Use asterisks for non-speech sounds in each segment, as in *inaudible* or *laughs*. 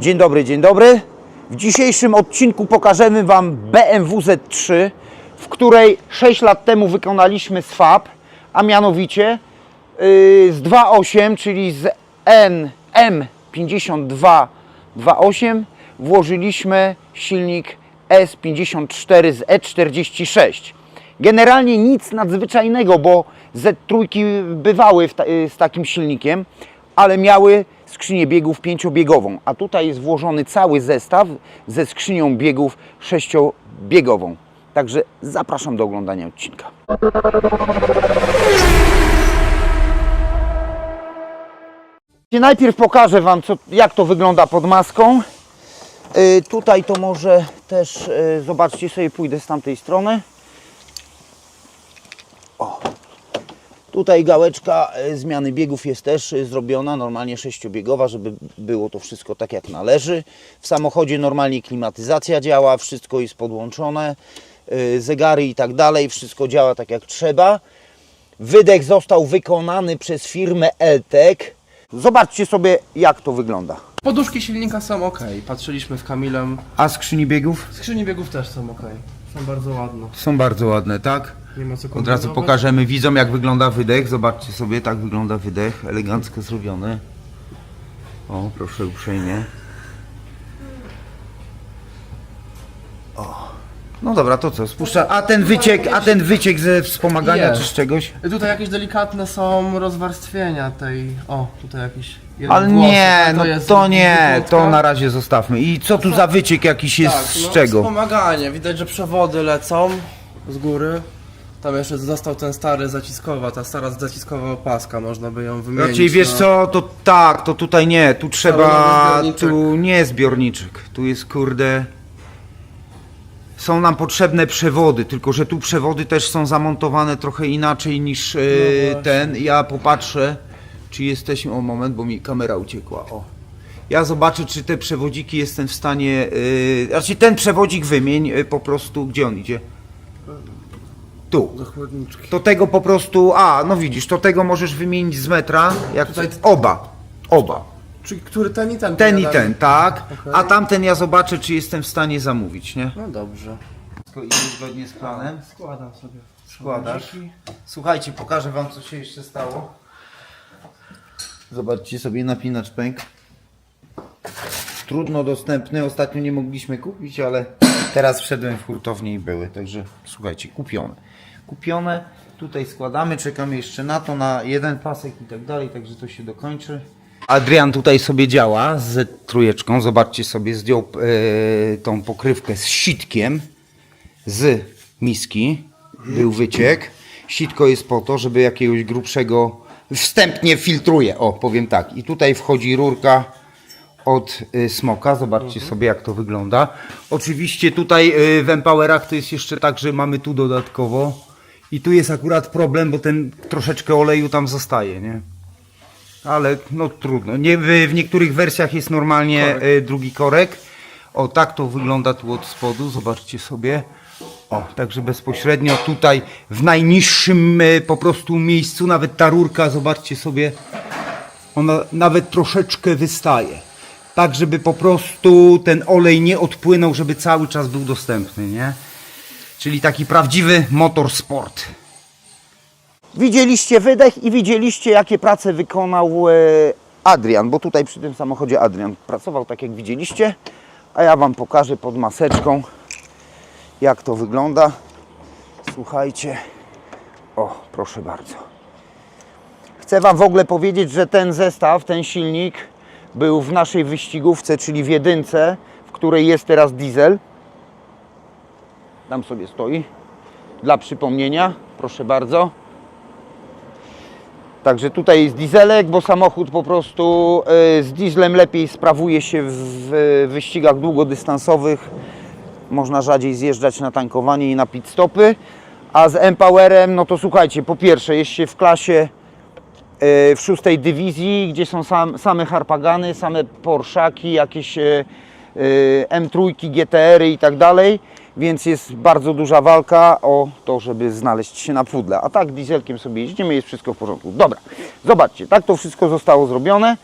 Dzień dobry, dzień dobry. W dzisiejszym odcinku pokażemy Wam BMW Z3, w której 6 lat temu wykonaliśmy swap, a mianowicie yy, z 2.8, czyli z N M52.2.8 włożyliśmy silnik S54 z E46. Generalnie nic nadzwyczajnego, bo Z3 bywały ta, y, z takim silnikiem, ale miały skrzynię biegów pięciobiegową, a tutaj jest włożony cały zestaw ze skrzynią biegów sześciobiegową. Także zapraszam do oglądania odcinka. Najpierw pokażę Wam, co, jak to wygląda pod maską. Y, tutaj to może też, y, zobaczcie sobie, pójdę z tamtej strony. Tutaj gałeczka e, zmiany biegów jest też e, zrobiona, normalnie sześciobiegowa, żeby było to wszystko tak jak należy. W samochodzie normalnie klimatyzacja działa, wszystko jest podłączone, e, zegary i tak dalej, wszystko działa tak jak trzeba. Wydech został wykonany przez firmę Eltec. Zobaczcie sobie jak to wygląda. Poduszki silnika są ok. Patrzyliśmy z Kamilem. A skrzyni biegów? Skrzyni biegów też są ok. Są bardzo ładne. Są bardzo ładne, tak? Nie ma co Od razu kombinować. pokażemy widzom jak wygląda wydech. Zobaczcie sobie, tak wygląda wydech. Elegancko zrobiony. O, proszę uprzejmie. O. No dobra, to co? Spuszcza. A ten wyciek, a ten wyciek ze wspomagania Jest. czy z czegoś? Tutaj jakieś delikatne są rozwarstwienia tej. O, tutaj jakiś. jeden Ale włosek, nie, no jest to nie, to na razie zostawmy. I co tu za wyciek jakiś jest Tak, z no, czego? Wspomaganie. Widać, że przewody lecą z góry. Tam jeszcze został ten stary zaciskowa, ta stara zaciskowa opaska, można by ją wymienić. Raczej wiesz na- co, to tak, to tutaj nie, tu trzeba, zbiorniczek. tu nie zbiorniczek, tu jest kurde, są nam potrzebne przewody, tylko że tu przewody też są zamontowane trochę inaczej niż e, No właśnie. ten, ja popatrzę, czy jesteśmy, o moment, bo mi kamera uciekła, o. Ja zobaczę, czy te przewodziki jestem w stanie, yy, znaczy ten przewodzik wymień y, po prostu, gdzie on idzie? Tu. Chłodniczki. To tego po prostu, a no widzisz, to tego możesz wymienić z metra, jak Tutaj- oba, oba. Czyli który ten i ten? Ten i ten, tak, Okej. a tamten ja zobaczę, czy jestem w stanie zamówić, nie? No dobrze. Idzie zgodnie z planem. Składam sobie. Składasz. Słuchajcie, pokażę wam, co się jeszcze stało. Zobaczcie sobie, napinacz pęk. Trudno dostępny, ostatnio nie mogliśmy kupić, ale teraz wszedłem w hurtownię i były, także słuchajcie, kupione. Kupione, tutaj składamy, czekamy jeszcze na to, na jeden pasek i tak dalej, także to się dokończy. Adrian tutaj sobie działa z trójeczką, zobaczcie sobie, zdjął e, tą pokrywkę z sitkiem z miski, był wyciek. Sitko jest po to, żeby jakiegoś grubszego wstępnie filtruje, o powiem tak. I tutaj wchodzi rurka od y, smoka, zobaczcie sobie jak to wygląda. Oczywiście tutaj y, w Empowerach to jest jeszcze tak, że mamy tu dodatkowo i tu jest akurat problem, bo ten troszeczkę oleju tam zostaje, nie? Ale no trudno. Nie, w, niektórych wersjach jest normalnie Korek. y, drugi korek. O, tak to wygląda tu od spodu, zobaczcie sobie. O, także bezpośrednio tutaj w najniższym po prostu miejscu, nawet ta rurka, zobaczcie sobie, ona nawet troszeczkę wystaje. Tak, żeby po prostu ten olej nie odpłynął, żeby cały czas był dostępny, nie? Czyli taki prawdziwy motorsport. Widzieliście wydech i widzieliście, jakie prace wykonał e, Adrian, bo tutaj przy tym samochodzie Adrian pracował, tak jak widzieliście, a ja Wam pokażę pod maseczką, jak to wygląda. Słuchajcie, o, proszę bardzo. Chcę Wam w ogóle powiedzieć, że ten zestaw, ten silnik był w naszej wyścigówce, czyli w jedynce, w której jest teraz diesel. Tam sobie stoi. Dla przypomnienia, proszę bardzo. Także tutaj jest dieselek, bo samochód po prostu y, z dieslem lepiej sprawuje się w wyścigach długodystansowych. Można rzadziej zjeżdżać na tankowanie i na pit stopy. A z Empowerem, no to słuchajcie, po pierwsze jest się w klasie w szóstej dywizji, gdzie są sam, same Harpagany, same Porszaki, jakieś y, y, M3, GTR-y i tak dalej, więc jest bardzo duża walka o to, żeby znaleźć się na pudle. A tak dieselkiem sobie jeździmy, jest wszystko w porządku. Dobra, zobaczcie, tak to wszystko zostało zrobione.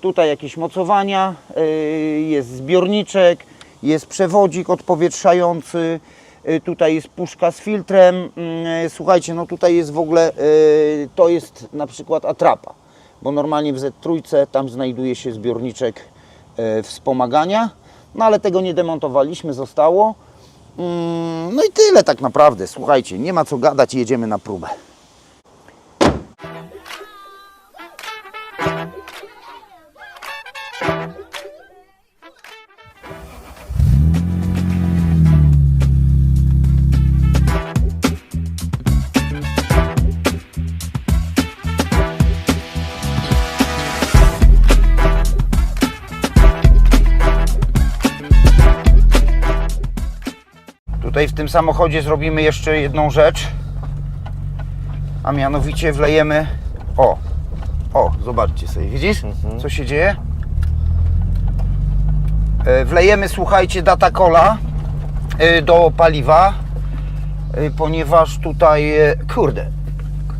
Tutaj jakieś mocowania, jest zbiorniczek, jest przewodzik odpowietrzający, tutaj jest puszka z filtrem. Yy, Słuchajcie, no tutaj jest w ogóle, yy, to jest na przykład atrapa, bo normalnie w Z3 tam znajduje się zbiorniczek wspomagania, no ale tego nie demontowaliśmy, zostało. Mm, No i tyle tak naprawdę, słuchajcie, nie ma co gadać, jedziemy na próbę. Samochodzie zrobimy jeszcze jedną rzecz, a mianowicie wlejemy. O, o, zobaczcie sobie, widzisz, co się dzieje? E, Wlejemy, słuchajcie, data cola e, do paliwa, e, ponieważ tutaj, kurde,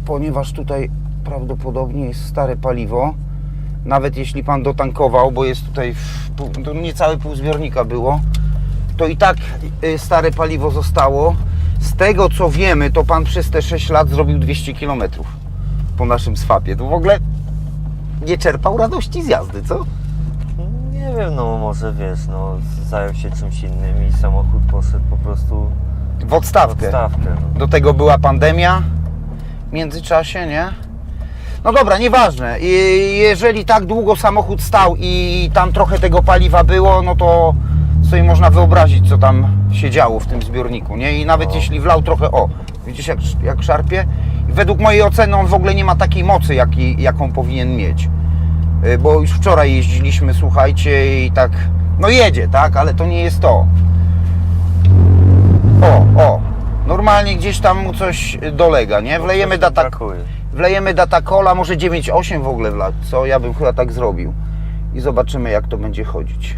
ponieważ tutaj prawdopodobnie jest stare paliwo. Nawet jeśli pan dotankował, bo jest tutaj w to niecałe pół zbiornika było, to i tak y, stare paliwo zostało. Z tego co wiemy, to pan przez te 6 lat zrobił 200 km po naszym swapie. To w ogóle nie czerpał radości z jazdy, co? Nie wiem, no może wiesz, no zajął się czymś innym i samochód poszedł po prostu W w odstawkę. odstawkę. No. Do tego była pandemia w międzyczasie, nie? No dobra, nieważne. Jeżeli tak długo samochód stał i tam trochę tego paliwa było, no to sobie można wyobrazić, co tam się działo w tym zbiorniku, nie? I nawet No. jeśli wlał trochę, o, widzisz jak, jak szarpie? I według mojej oceny on w ogóle nie ma takiej mocy, jaki, jaką powinien mieć. Y, Bo już wczoraj jeździliśmy, słuchajcie, i tak, no jedzie, tak? Ale to nie jest to. O, o, normalnie gdzieś tam mu coś dolega, nie? Wlejemy Coś tam data, wlejemy data cola, może 9,8 w ogóle wlać, co? Ja bym chyba tak zrobił. I zobaczymy jak to będzie chodzić.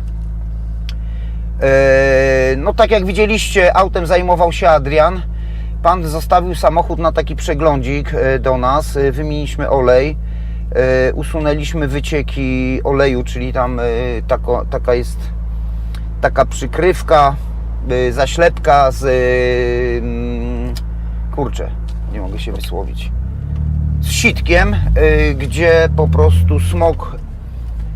Eee, no tak jak widzieliście, autem zajmował się Adrian. Pan zostawił samochód na taki przeglądzik e, do nas. E, Wymieniliśmy olej. E, Usunęliśmy wycieki oleju, czyli tam e, taka jest taka przykrywka, zaślepka z. kurczę, nie mogę się wysłowić. Z sitkiem, gdzie po prostu smok,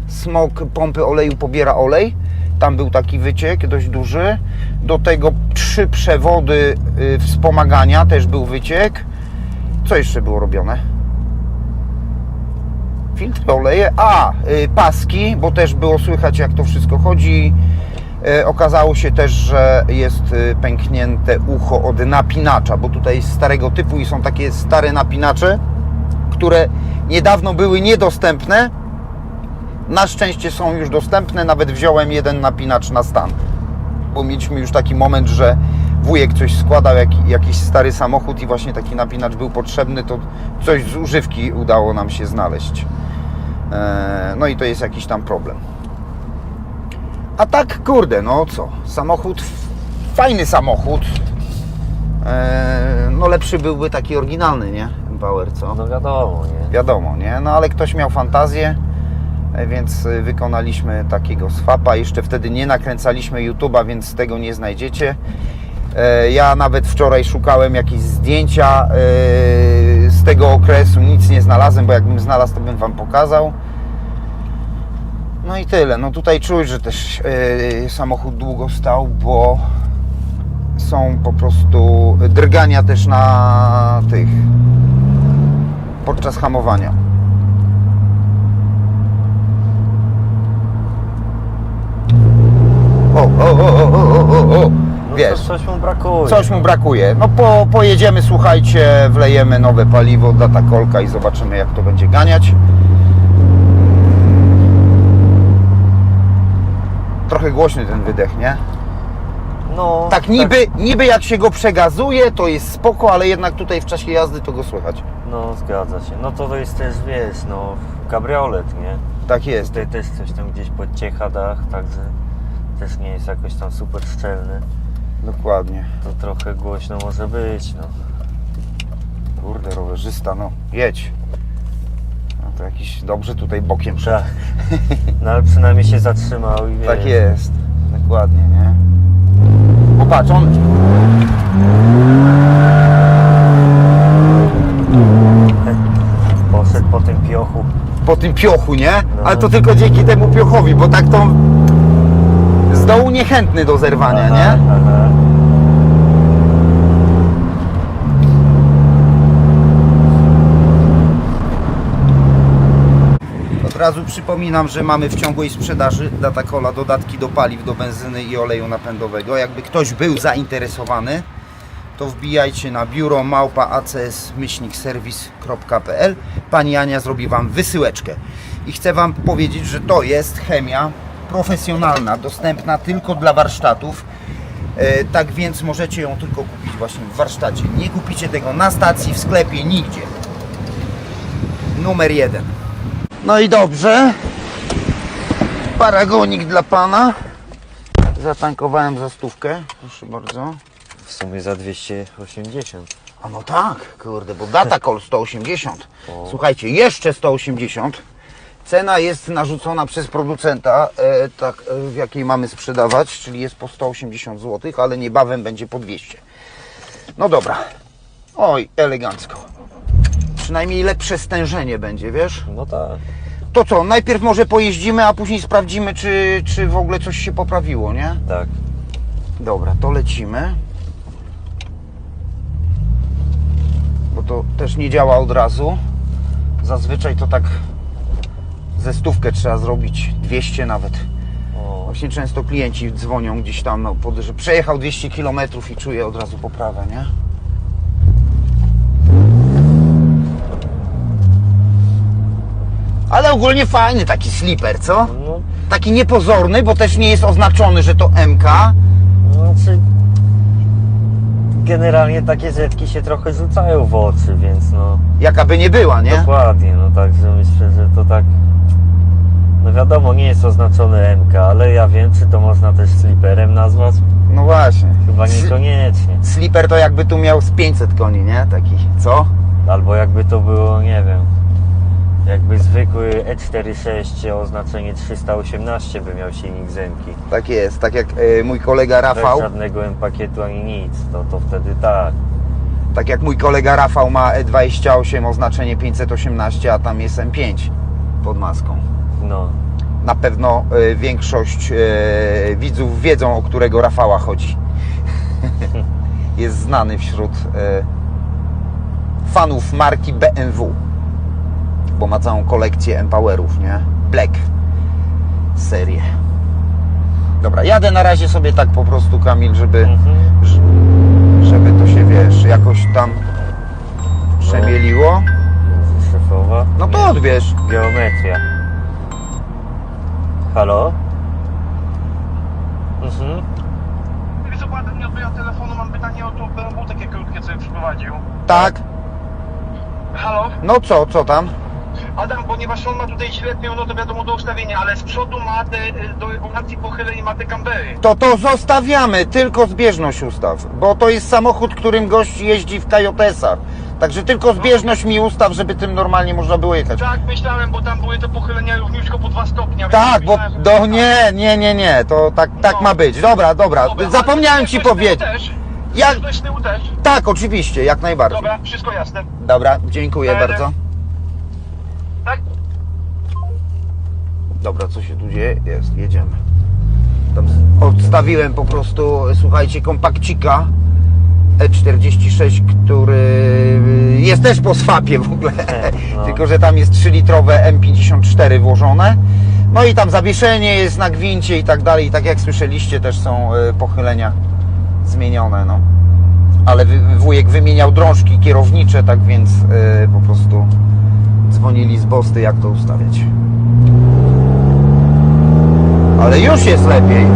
smok pompy oleju pobiera olej. Tam był taki wyciek dość duży. Do tego trzy przewody y, wspomagania, też był wyciek. Co jeszcze było robione? filtry, oleje, a y, paski, bo też było słychać jak to wszystko chodzi. Y, Okazało się też, że jest pęknięte ucho od napinacza, bo tutaj jest starego typu i są takie stare napinacze, które niedawno były niedostępne. Na szczęście są już dostępne, nawet wziąłem jeden napinacz na stan, bo mieliśmy już taki moment, że wujek coś składał, jak, jakiś stary samochód i właśnie taki napinacz był potrzebny, to coś z używki udało nam się znaleźć. Eee, No i to jest jakiś tam problem. A tak, kurde, no co? Samochód, fajny samochód. Eee, No lepszy byłby taki oryginalny, nie? Power, co? No wiadomo, nie? Wiadomo, nie? No ale ktoś miał fantazję, e, więc e, wykonaliśmy takiego swapa. Jeszcze wtedy nie nakręcaliśmy YouTube'a, więc tego nie znajdziecie. E, Ja nawet wczoraj szukałem jakieś zdjęcia e, z tego okresu, nic nie znalazłem, bo jakbym znalazł, to bym Wam pokazał. No i tyle. No tutaj czuć, że też e, samochód długo stał, bo są po prostu drgania też na tych podczas hamowania. O, o. No Wiesz, to coś mu brakuje. coś mu brakuje. No po, pojedziemy, słuchajcie, wlejemy nowe paliwo, data kolka i zobaczymy jak to będzie ganiać. Trochę głośny ten wydech, nie? No, Tak niby, niby jak się go przegazuje, to jest spoko, ale jednak tutaj w czasie jazdy to go słychać. No zgadza się. No to to jest też, wiesz, no kabriolet, nie? Tak jest. Tutaj też coś tam gdzieś podciecha dach, także też nie jest jakoś tam super szczelny. Dokładnie. To trochę głośno może być, no. Kurde, rowerzysta, no jedź. No. to jakiś dobrze tutaj bokiem szedł. Tak. No ale przynajmniej się zatrzymał i Tak jest, dokładnie, nie? Popatrz, on... Poszedł po tym piochu. po tym piochu, nie? No. Ale to tylko dzięki temu piochowi, bo tak to dołu niechętny do zerwania, nie? Aha. Od razu przypominam, że mamy w ciągłej sprzedaży Datacola dodatki do paliw, do benzyny i oleju napędowego. Jakby ktoś był zainteresowany, to wbijajcie na biuro małpa acs-serwis.pl. Pani Ania zrobi Wam wysyłeczkę. I chcę Wam powiedzieć, że to jest chemia profesjonalna, dostępna tylko dla warsztatów. E, tak więc możecie ją tylko kupić właśnie w warsztacie. Nie kupicie tego na stacji, w sklepie, nigdzie. Numer jeden. No i dobrze. Paragonik dla pana. Zatankowałem za stówkę. Proszę bardzo. W sumie za 280. A no tak, kurde, bo Datacol 180. Słuchajcie, jeszcze 180. Cena jest narzucona przez producenta, e, tak, e, w jakiej mamy sprzedawać, czyli jest po 180 zł, ale niebawem będzie po 200. No dobra. Oj, elegancko. Przynajmniej lepsze stężenie będzie, wiesz? No tak. To co, najpierw może pojeździmy, a później sprawdzimy, czy, czy w ogóle coś się poprawiło, nie? Tak. Dobra, to lecimy. Bo to też nie działa od razu. Zazwyczaj to tak ze stówkę trzeba zrobić, 200 nawet. O, Właśnie często klienci dzwonią gdzieś tam, no, pod, że przejechał 200 km i czuje od razu poprawę, nie? Ale ogólnie fajny taki slipper, co? no, Taki niepozorny, bo też nie jest oznaczony, że to MK. no znaczy... Generalnie takie zetki się trochę rzucają w oczy, więc no... Jaka by nie była, nie? Dokładnie, no także myślę, że to tak... No wiadomo, nie jest oznaczony MK, ale ja wiem, czy to można też sliperem nazwać? No właśnie. Chyba niekoniecznie. Slipper to jakby tu miał z 500 koni, nie? Taki, co? Albo jakby to było, nie wiem, jakby zwykły E E46 o oznaczenie 318 by miał silnik Zenki. Tak jest, tak jak e, mój kolega Bez Rafał, żadnego M-pakietu ani nic, to, to wtedy tak. tak jak mój kolega Rafał ma E28 oznaczenie 518, a tam jest M5 pod maską. No, Na pewno e, większość e, widzów wiedzą, o którego Rafała chodzi. *laughs* jest znany wśród e, fanów marki BMW, bo ma całą kolekcję Empowerów, nie? Black serię. Dobra, jadę na razie sobie tak po prostu, Kamil, żeby, Mhm. żeby to się, wiesz, jakoś tam przemieliło. szefowa. No to odbierz. Geometria. Halo? Mhm. Wiesz co, Adam nie odbieram telefonu, mam pytanie o to BMW takie krótkie, co przyprowadził. Tak? Halo? No co, co tam? Adam, ponieważ on ma tutaj średnią, no to wiadomo do ustawienia, ale z przodu ma te, y, do regulacji pochyleń ma te kambery. To to zostawiamy, tylko zbieżność ustaw, bo to jest samochód, którym gość jeździ w Kajotesach. Także tylko zbieżność mi ustaw, żeby tym normalnie można było jechać. Tak, myślałem, bo tam były te pochylenia równiutko po dwa stopnia. więc Tak, bo myślałem, że- do nie, nie, nie, nie, to tak, tak ma być. Dobra, dobra, Dobra, zapomniałem ale ci tyłu powiedzieć. Też. Tyłu też. Tak, oczywiście, jak najbardziej. Dobra, wszystko jasne. Dobra, dziękuję bardzo. Tak? Dobra, co się tu dzieje? Jest, jedziemy. Tam odstawiłem po prostu, słuchajcie, kompakcika E46, który jest też po swapie w ogóle, No. *laughs* tylko że tam jest 3-litrowe M54 włożone. No i tam zawieszenie jest na gwincie i tak dalej. I tak jak słyszeliście, też są e, pochylenia zmienione, no. Ale wujek wymieniał drążki kierownicze, tak więc e, po prostu dzwonili z Bosty, jak to ustawiać. Ale już jest lepiej.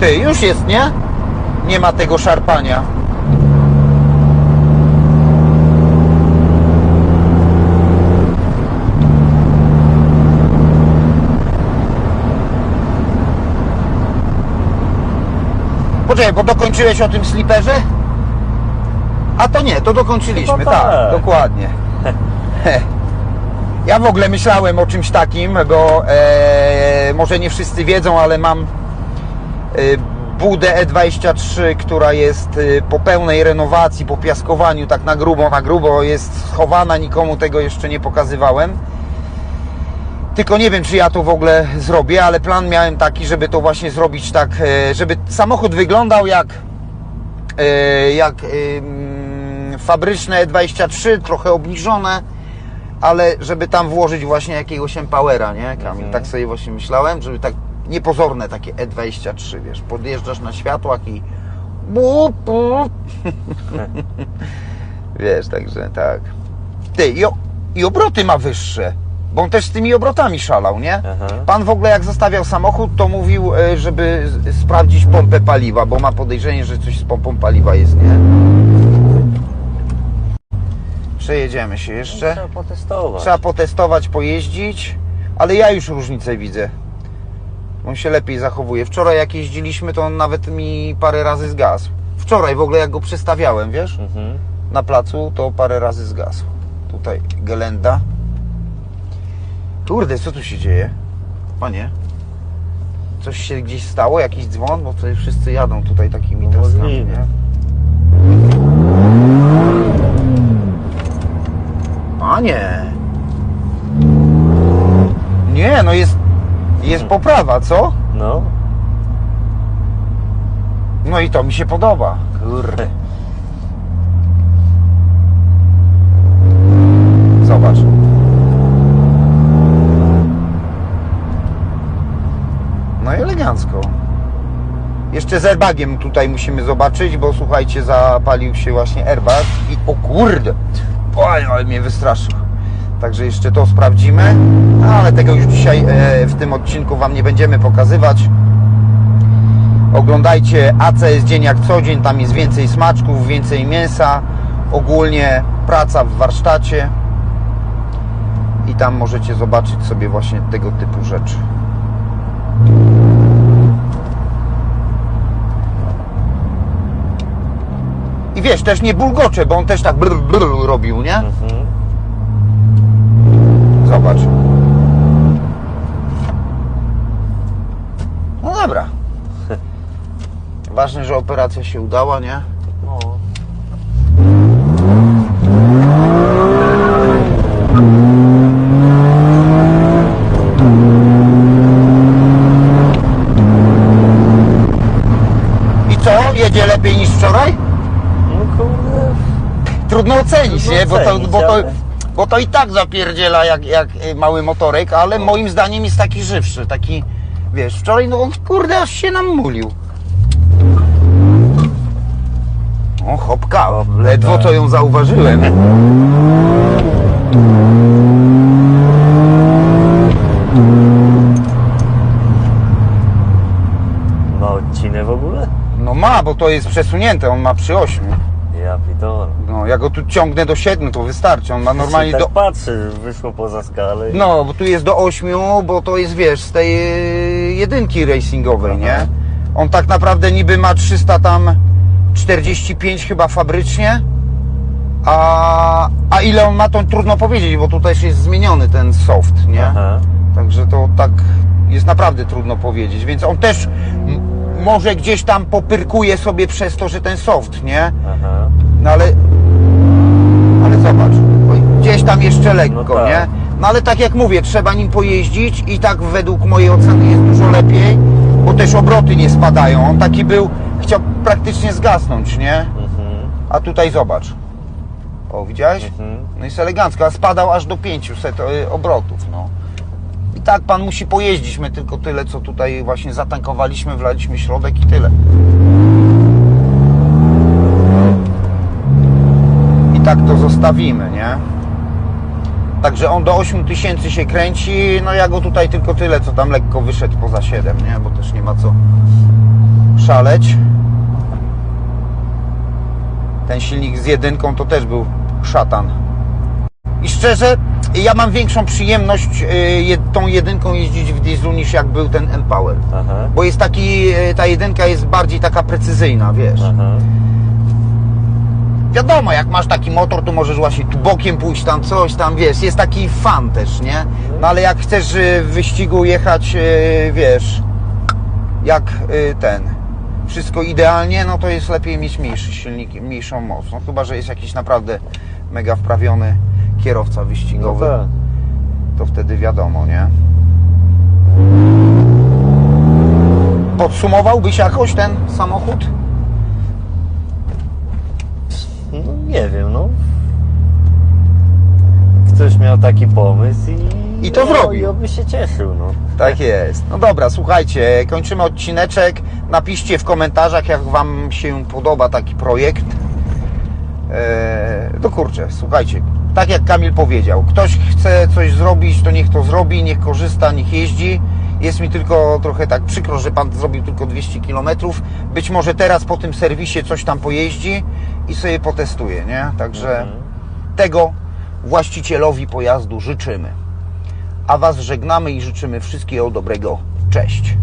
Ty, już jest, nie? Nie ma tego szarpania. Poczekaj, bo dokończyłeś o tym sliperze? A to nie, to dokończyliśmy, Chyba tak, tak. dokładnie. *laughs* Ja w ogóle myślałem o czymś takim, bo e, może nie wszyscy wiedzą, ale mam e, budę E23, która jest e, po pełnej renowacji, po piaskowaniu, tak na grubo, na grubo jest schowana, nikomu tego jeszcze nie pokazywałem. Tylko nie wiem, czy ja to w ogóle zrobię, ale plan miałem taki, żeby to właśnie zrobić tak, e, żeby samochód wyglądał jak e, jak ym, fabryczne E23, trochę obniżone, ale żeby tam włożyć właśnie jakiegoś Empowera, nie Kamil? Tak sobie właśnie myślałem, żeby tak niepozorne takie E23, wiesz, podjeżdżasz na światłach i bup, bup. *laughs* wiesz, także tak. Ty, i, o, i obroty ma wyższe, bo on też z tymi obrotami szalał, nie? Aha. Pan w ogóle jak zostawiał samochód, to mówił, e, żeby sprawdzić pompę paliwa, bo ma podejrzenie, że coś z pompą paliwa jest, nie? Przejedziemy się jeszcze. Trzeba potestować. Trzeba potestować, pojeździć, ale ja już różnicę widzę. On się lepiej zachowuje. Wczoraj jak jeździliśmy, to on nawet mi parę razy zgasł. Wczoraj w ogóle jak go przestawiałem, wiesz? Mhm. na placu, to parę razy zgasł. Tutaj gelenda. Kurde, co tu się dzieje? Panie? Coś się gdzieś stało? Jakiś dzwon? Bo tutaj wszyscy jadą tutaj takimi No taskami, nie? Panie! Nie, no jest, jest poprawa, co? No. No i to mi się podoba. Kurde. Zobacz. No i elegancko. Jeszcze z airbagiem tutaj musimy zobaczyć, bo słuchajcie, zapalił się właśnie airbag i o kurde, oj, ale mnie wystraszył. Także jeszcze to sprawdzimy, ale tego już dzisiaj e, w tym odcinku Wam nie będziemy pokazywać. Oglądajcie ACS dzień jak co dzień, tam jest więcej smaczków, więcej mięsa, ogólnie praca w warsztacie i tam możecie zobaczyć sobie właśnie tego typu rzeczy. I wiesz, też nie bulgocze, bo on też tak brr, brr robił, nie? Mhm. Zobacz. Dobra. Ważne, że operacja się udała, nie? No. I co? Jedzie lepiej niż wczoraj? No kurde. Trudno ocenić, Trudno nie? Bo to, ocenić, bo, to, ale- bo to i tak zapierdziela jak, jak y, mały motorek, ale moim zdaniem jest taki żywszy, taki, wiesz, wczoraj no on kurde aż się nam mulił. O, hopka, ledwo co ją zauważyłem. Ma odcinek w ogóle? No ma, bo to jest przesunięte, on ma przy 8. Ja pitole. No, ja go tu ciągnę do 7, to wystarczy, on ma normalnie tak do... patrzy, wyszło poza skalę. i- No, bo tu jest do 8, bo to jest, wiesz, z tej jedynki racingowej, Aha. nie? On tak naprawdę niby ma 300 tam 45 chyba fabrycznie, a, a ile on ma, to trudno powiedzieć, bo tutaj jest zmieniony ten soft, nie? Aha. Także to tak jest naprawdę trudno powiedzieć, więc on też może gdzieś tam popyrkuje sobie przez to, że ten soft, nie? Aha. No ale. Ale zobacz, gdzieś tam jeszcze lekko, No tak. nie? No ale tak jak mówię, trzeba nim pojeździć i tak według mojej oceny jest dużo lepiej, bo też obroty nie spadają. On taki był, chciał praktycznie zgasnąć, nie? Mhm. A tutaj zobacz. O, widziałeś? Mhm. No jest elegancko, a spadał aż do 500 y, obrotów, no. I tak pan musi pojeździć, my tylko tyle, co tutaj właśnie zatankowaliśmy, wlaliśmy środek i tyle. I tak to zostawimy, nie? Także on do 8000 się kręci, no ja go tutaj tylko tyle, co tam lekko wyszedł poza 7, nie? Bo też nie ma co szaleć. Ten silnik z jedynką to też był szatan. I szczerze, ja mam większą przyjemność y, tą jedynką jeździć w dieslu niż jak był ten Empower. Aha. Bo jest taki, y, ta jedynka jest bardziej taka precyzyjna, wiesz. Aha. Wiadomo, jak masz taki motor, to możesz właśnie tu bokiem pójść tam coś tam, wiesz, jest taki fan też, nie? No ale jak chcesz y, w wyścigu jechać, y, wiesz, jak y, ten, wszystko idealnie, no to jest lepiej mieć mniejszy silnik, mniejszą moc. No chyba, że jest jakiś naprawdę mega wprawiony kierowca No wyścigowy, tak. to wtedy wiadomo, nie? Podsumowałbyś jakoś ten samochód? No nie wiem, no. Ktoś miał taki pomysł i... I to no, zrobił. I oby się cieszył, no. Tak jest. No dobra, słuchajcie, kończymy odcineczek. Napiszcie w komentarzach, jak Wam się podoba taki projekt. Eee, no kurczę, słuchajcie, tak jak Kamil powiedział, ktoś chce coś zrobić, to niech to zrobi, niech korzysta, niech jeździ. Jest mi tylko trochę tak przykro, że Pan zrobił tylko 200 km. Być może teraz po tym serwisie coś tam pojeździ i sobie potestuje, nie? Także tego właścicielowi pojazdu życzymy. A Was żegnamy i życzymy wszystkiego dobrego. Cześć.